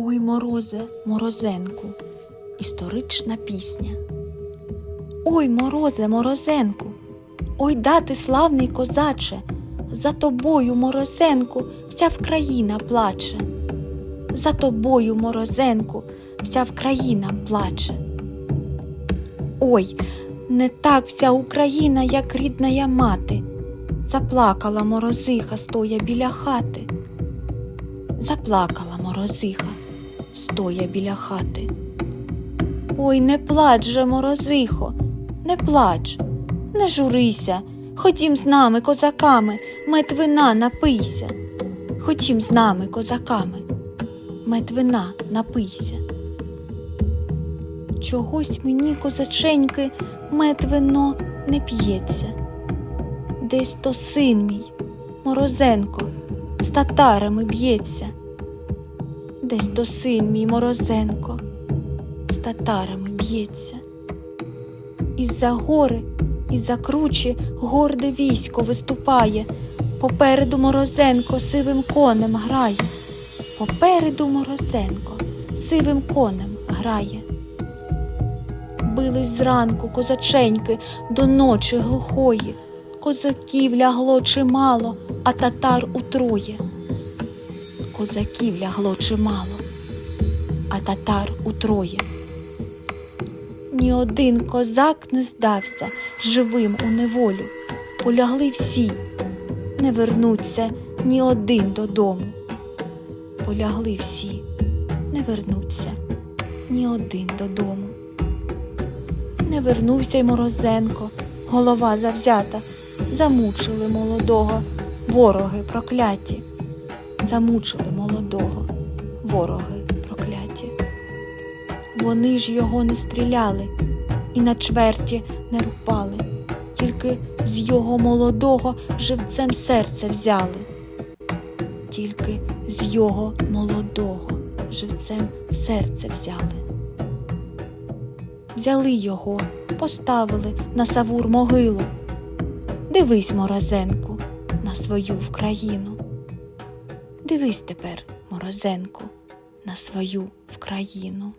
Ой, морозе, морозенку, історична пісня. Ой, морозе, морозенку, ой, дати славний козаче, за тобою, морозенку, вся вкраїна плаче. За тобою, морозенку, вся вкраїна плаче. Ой, не так вся Україна, як рідна я мати, заплакала морозиха, стоя біля хати. Заплакала морозиха, стоя біля хати. Ой, не плач же, морозихо, не плач, не журися, ходім з нами, козаками, мед вина напийся. Ходім з нами, козаками, мед вина напийся. Чогось мені, козаченьки, мед вино не п'ється. Десь то син мій, морозенко, з татарами б'ється. Десь то син мій морозенко, з татарами б'ється. Із-за гори, із-за кручі горде військо виступає. Попереду морозенко сивим конем грає. Попереду морозенко сивим конем грає. Бились зранку козаченьки до ночі глухої. Козаків лягло чимало, а татар утроє. Козаків лягло чимало, а татар утроє. Ні один козак не здався живим у неволю. Полягли всі, не вернуться ні один додому. Полягли всі, не вернуться ні один додому. Не вернувся й Морозенко, голова завзята, замучили молодого, вороги прокляті, замучили молодого, вороги прокляті. Вони ж його не стріляли і на чверті не рупали, тільки з його молодого живцем серце взяли, тільки з його молодого живцем серце взяли. Взяли його, поставили на савур могилу. Дивись, морозенку, на свою Вкраїну. Дивись тепер, морозенку, на свою Вкраїну.